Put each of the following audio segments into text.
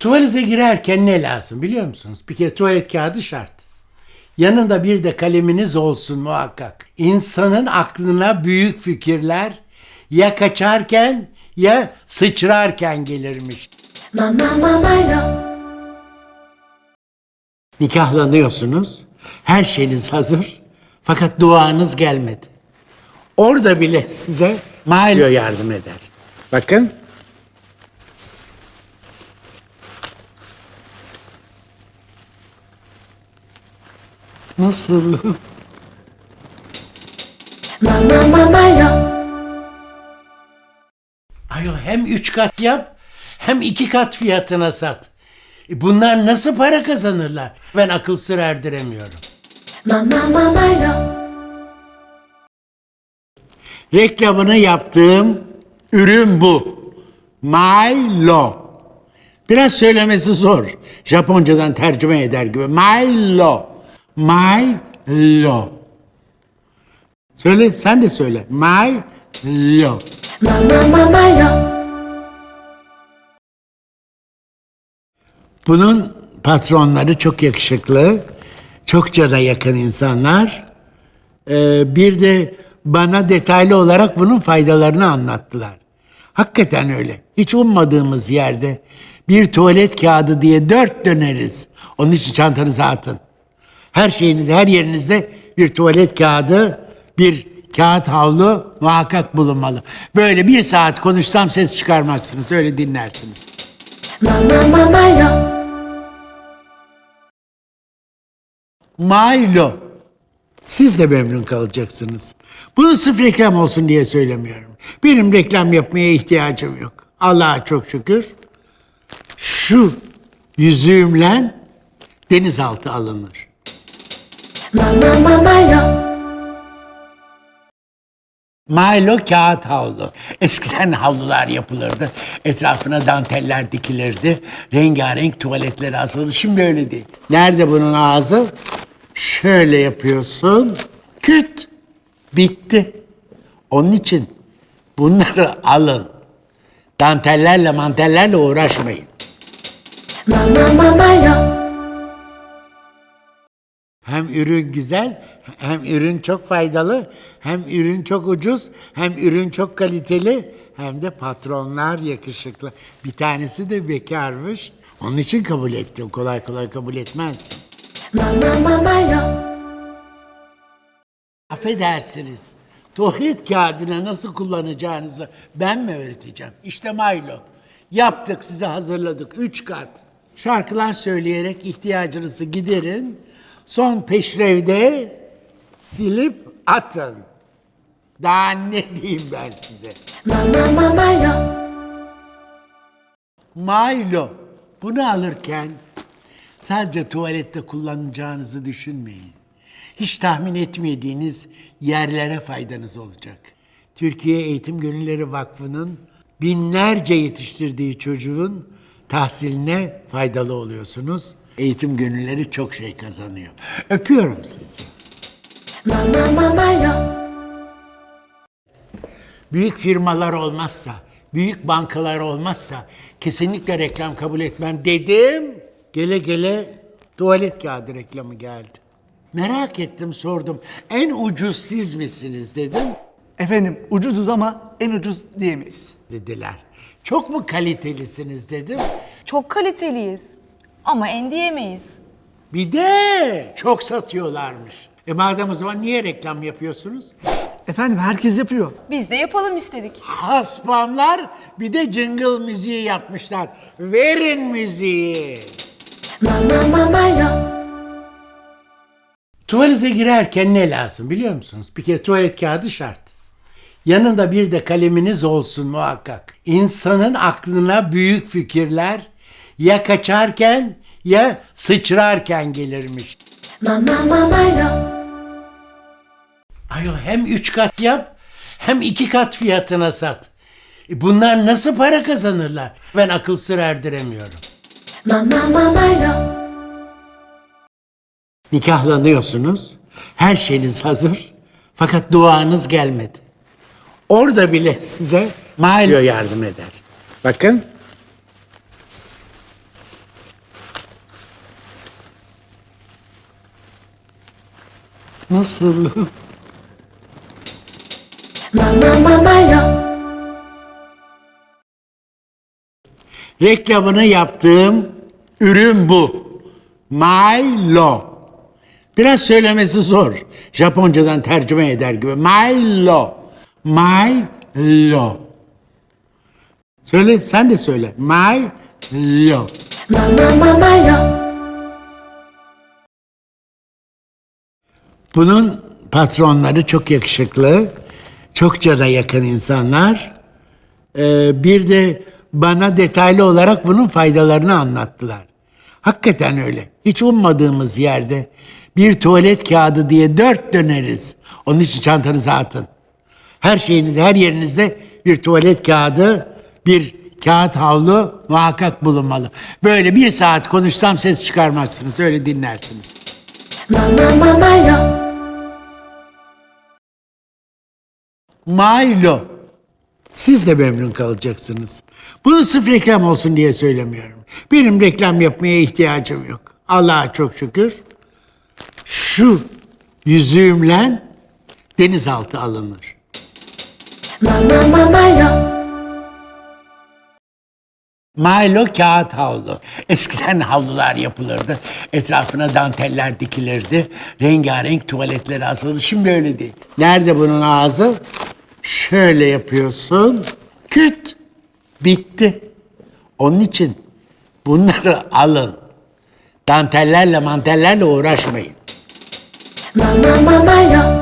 Tuvalete girerken ne lazım biliyor musunuz? Bir kere tuvalet kağıdı şart. Yanında bir de kaleminiz olsun muhakkak. İnsanın aklına büyük fikirler ya kaçarken ya sıçrarken gelirmiş. Mama mama lo, Nikahlanıyorsunuz. Her şeyiniz hazır. Fakat duanız gelmedi. Orada bile size Mailo yardım eder. Bakın. Nasıl? mama mama lo, Ayo hem üç kat yap hem iki kat fiyatına sat. E Bunlar nasıl para kazanırlar? Ben akıl sır erdiremiyorum. mama mama lo, Reklamını yaptığım ürün bu. Milo. Biraz söylemesi zor. Japoncadan tercüme eder gibi. Milo. Milo. Söyle, sen de söyle. Milo. mama mama lo, Bunun patronları çok yakışıklı, çokça da yakın insanlar. Ee, bir de bana detaylı olarak bunun faydalarını anlattılar. Hakikaten öyle. Hiç ummadığımız yerde bir tuvalet kağıdı diye dört döneriz. Onun için çantanıza atın. Her şeyiniz, her yerinizde bir tuvalet kağıdı, bir kağıt havlu muhakkak bulunmalı. Böyle bir saat konuşsam ses çıkarmazsınız, öyle dinlersiniz. mama mama lo, Milo. Siz de memnun kalacaksınız. Bunu sırf reklam olsun diye söylemiyorum. Benim reklam yapmaya ihtiyacım yok. Allah'a çok şükür. Şu yüzüğümle denizaltı alınır. Mama mama lo, Milo kağıt havlu. Eskiden havlular yapılırdı. Etrafına danteller dikilirdi. Rengarenk tuvaletler asıldı. Şimdi öyle değil. Nerede bunun ağzı? Şöyle yapıyorsun. Küt. Bitti. Onun için bunları alın. Dantellerle mantellerle uğraşmayın. mama mama lo, Hem ürün güzel, hem ürün çok faydalı, hem ürün çok ucuz, hem ürün çok kaliteli, hem de patronlar yakışıklı. Bir tanesi de bekarmış. Onun için kabul ettim. Kolay kolay kabul etmezdim. mama mama lo, Affedersiniz. Tuvalet kağıdını nasıl kullanacağınızı ben mi öğreteceğim? İşte Milo. Yaptık size hazırladık. Üç kat. Şarkılar söyleyerek ihtiyacınızı giderin. Son peşrevde silip atın. Daha ne diyeyim ben size? mama mama lo, Milo. Bunu alırken sadece tuvalette kullanacağınızı düşünmeyin. Hiç tahmin etmediğiniz yerlere faydanız olacak. Türkiye Eğitim Gönülleri Vakfı'nın binlerce yetiştirdiği çocuğun tahsiline faydalı oluyorsunuz. Eğitim gönülleri çok şey kazanıyor. Öpüyorum sizi. mama mama lo, Büyük firmalar olmazsa, büyük bankalar olmazsa kesinlikle reklam kabul etmem dedim. Gele gele tuvalet kağıdı reklamı geldi. Merak ettim sordum. En ucuz siz misiniz dedim. Efendim ucuzuz ama en ucuz diyemeyiz. Dediler. Çok mu kalitelisiniz dedim. Çok kaliteliyiz. Ama en diyemeyiz. Bir de çok satıyorlarmış. E madem o zaman niye reklam yapıyorsunuz? Efendim herkes yapıyor. Biz de yapalım istedik. Haspamlar bir de jingle müziği yapmışlar. Verin müziği. mama mama lo, Tuvalete girerken ne lazım biliyor musunuz? Bir kere tuvalet kağıdı şart. Yanında bir de kaleminiz olsun muhakkak. İnsanın aklına büyük fikirler ya kaçarken ya sıçrarken gelirmiş. mama mama lo, Ayo hem üç kat yap hem iki kat fiyatına sat. E Bunlar nasıl para kazanırlar? Ben akıl sır erdiremiyorum. mama mama lo, Nikahlanıyorsunuz. Her şeyiniz hazır. Fakat duanız gelmedi. Orada bile size Mailo yardım eder. Bakın. Nasıl? Mama Milo, Reklamını yaptığım ürün bu. Milo. Biraz söylemesi zor. Japoncadan tercüme eder gibi. Milo. Milo. Söyle, sen de söyle. Milo. Mama Milo, Bunun patronları çok yakışıklı, çokça da yakın insanlar. Ee, bir de bana detaylı olarak bunun faydalarını anlattılar. Hakikaten öyle. Hiç ummadığımız yerde bir tuvalet kağıdı diye dört döneriz. Onun için çantanıza atın. Her şeyinizde, her yerinizde bir tuvalet kağıdı, bir kağıt havlu muhakkak bulunmalı. Böyle bir saat konuşsam ses çıkarmazsınız, öyle dinlersiniz. Mama Milo, Milo. Siz de memnun kalacaksınız. Bunu sırf reklam olsun diye söylemiyorum. Benim reklam yapmaya ihtiyacım yok. Allah'a çok şükür. Şu yüzüğümle denizaltı alınır. Mama Milo, Milo kağıt havlu. Eskiden havlular yapılırdı. Etrafına danteller dikilirdi. Rengarenk tuvaletler asıldı. Şimdi öyle değil. Nerede bunun ağzı? Şöyle yapıyorsun. Küt. Bitti. Onun için bunları alın. Dantellerle mantellerle uğraşmayın. Mama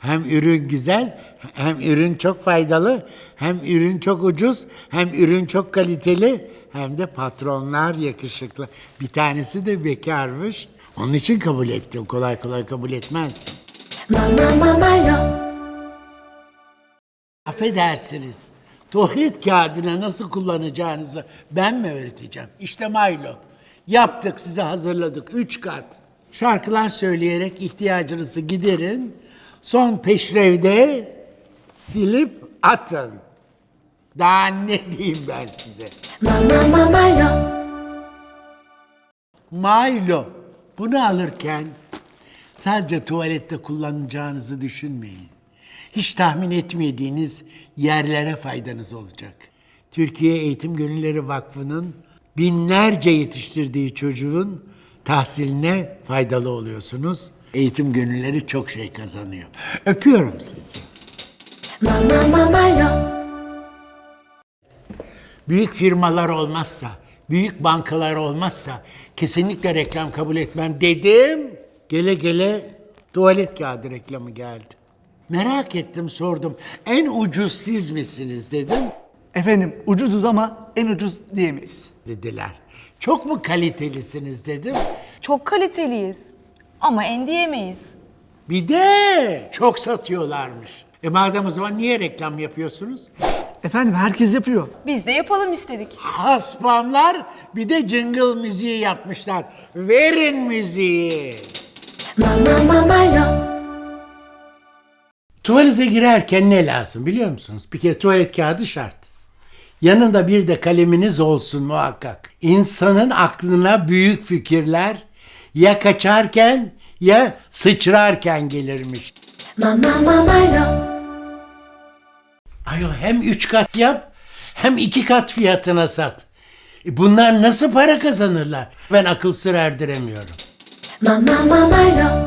Hem ürün güzel, hem ürün çok faydalı, hem ürün çok ucuz, hem ürün çok kaliteli, hem de patronlar yakışıklı. Bir tanesi de bekarmış. Onun için kabul ettim. Kolay kolay kabul etmezdim. Mama Affedersiniz. Tuvalet kağıdını nasıl kullanacağınızı ben mi öğreteceğim? İşte Milo. Yaptık size hazırladık. Üç kat. Şarkılar söyleyerek ihtiyacınızı giderin. Son peşrevde silip atın. Daha ne diyeyim ben size? Mama Milo. Bunu alırken sadece tuvalette kullanacağınızı düşünmeyin. Hiç tahmin etmediğiniz yerlere faydanız olacak. Türkiye Eğitim Gönülleri Vakfı'nın binlerce yetiştirdiği çocuğun tahsiline faydalı oluyorsunuz. Eğitim gönülleri çok şey kazanıyor. Öpüyorum sizi. Mama Büyük firmalar olmazsa, büyük bankalar olmazsa kesinlikle reklam kabul etmem dedim. Gele gele tuvalet kağıdı reklamı geldi. Merak ettim sordum. En ucuz siz misiniz dedim. Efendim ucuzuz ama en ucuz diyemeyiz. Dediler. Çok mu kalitelisiniz dedim. Çok kaliteliyiz. Ama en diyemeyiz. Bir de çok satıyorlarmış. E madem o zaman niye reklam yapıyorsunuz? Efendim herkes yapıyor. Biz de yapalım istedik. Haspamlar bir de jingle müziği yapmışlar. Verin müziği. Mama Tuvalete girerken ne lazım biliyor musunuz? Bir kere tuvalet kağıdı şart. Yanında bir de kaleminiz olsun muhakkak. İnsanın aklına büyük fikirler ya kaçarken ya sıçrarken gelirmiş. Mama Milo, Ayo hem üç kat yap hem iki kat fiyatına sat. E bunlar nasıl para kazanırlar? Ben akıl sır erdiremiyorum. Mama Milo,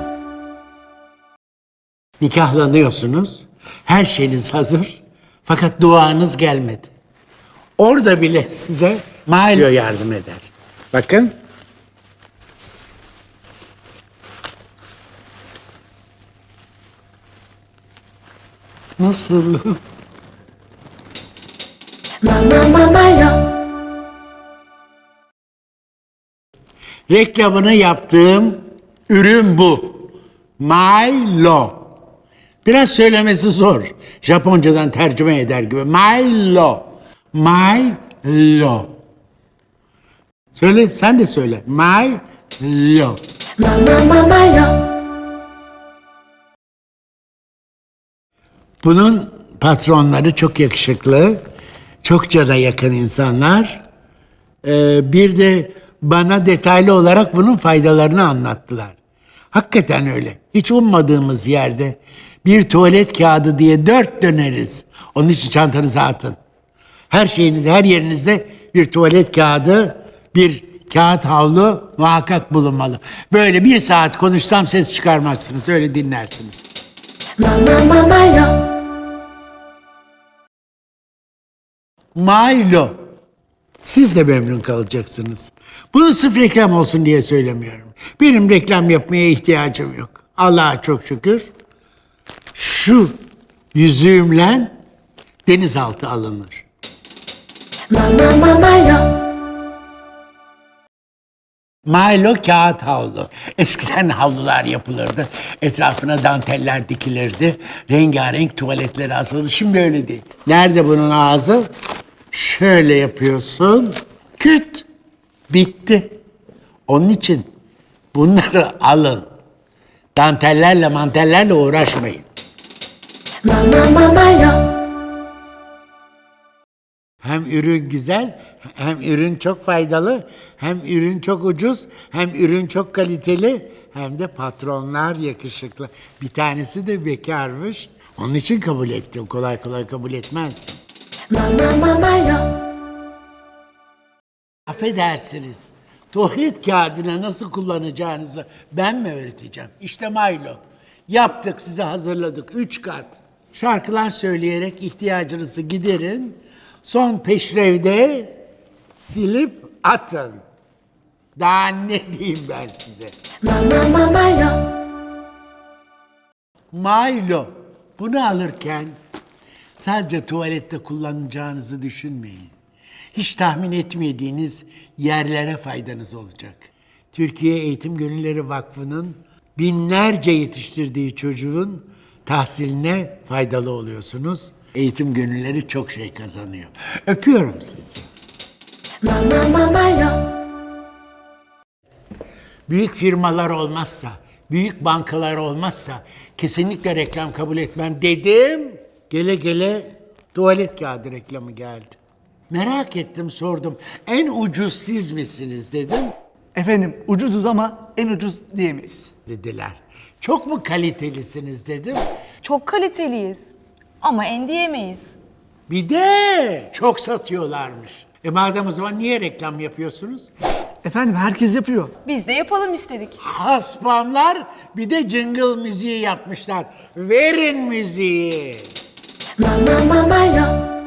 Nikahlanıyorsunuz. Her şeyiniz hazır. Fakat duanız gelmedi. Orada bile size Malio yardım eder. Bakın. Nasıl? Reklamını yaptığım ürün bu. Milo. Biraz söylemesi zor. Japoncadan tercüme eder gibi. Milo. Milo. Söyle, sen de söyle. Milo. Mama Milo, Bunun patronları çok yakışıklı, çokça da yakın insanlar. Ee, bir de bana detaylı olarak bunun faydalarını anlattılar. Hakikaten öyle. Hiç ummadığımız yerde bir tuvalet kağıdı diye dört döneriz. Onun için çantanıza atın. Her şeyinizde, her yerinizde bir tuvalet kağıdı, bir kağıt havlu muhakkak bulunmalı. Böyle bir saat konuşsam ses çıkarmazsınız. Öyle dinlersiniz. Mama mama yo. Milo. Siz de memnun kalacaksınız. Bunu sırf reklam olsun diye söylemiyorum. Benim reklam yapmaya ihtiyacım yok. Allah'a çok şükür. Şu yüzüğümle denizaltı alınır. Mama mama. Milo kağıt havlu. Eskiden havlular yapılırdı. Etrafına danteller dikilirdi. Rengarenk tuvaletler asıldı. Şimdi öyle değil. Nerede bunun ağzı? Şöyle yapıyorsun. Küt. Bitti. Onun için bunları alın. Dantellerle mantellerle uğraşmayın. Mama mama yo. Hem ürün güzel, hem ürün çok faydalı, hem ürün çok ucuz, hem ürün çok kaliteli, hem de patronlar yakışıklı. Bir tanesi de bekarmış. Onun için kabul ettim. Kolay kolay kabul etmezdim. Mama mama yo. Affedersiniz. Tuvalet kağıdını nasıl kullanacağınızı ben mi öğreteceğim? İşte Milo. Yaptık size hazırladık. Üç kat. Şarkılar söyleyerek ihtiyacınızı giderin. Son peşrevde silip atın. Daha ne diyeyim ben size? Mama mama yo. Milo. Bunu alırken sadece tuvalette kullanacağınızı düşünmeyin. Hiç tahmin etmediğiniz yerlere faydanız olacak. Türkiye Eğitim Gönülleri Vakfı'nın binlerce yetiştirdiği çocuğun tahsiline faydalı oluyorsunuz. Eğitim gönülleri çok şey kazanıyor. Öpüyorum sizi. Mama mama yo. Büyük firmalar olmazsa, büyük bankalar olmazsa kesinlikle reklam kabul etmem dedim. Gele gele tuvalet kağıdı reklamı geldi. Merak ettim sordum. En ucuz siz misiniz dedim. Efendim ucuzuz ama en ucuz diyemeyiz. Dediler. Çok mu kalitelisiniz dedim. Çok kaliteliyiz. Ama en diyemeyiz. Bir de çok satıyorlarmış. E madem o zaman niye reklam yapıyorsunuz? Efendim herkes yapıyor. Biz de yapalım istedik. Haspamlar bir de jingle müziği yapmışlar. Verin müziği. Mama mama yo.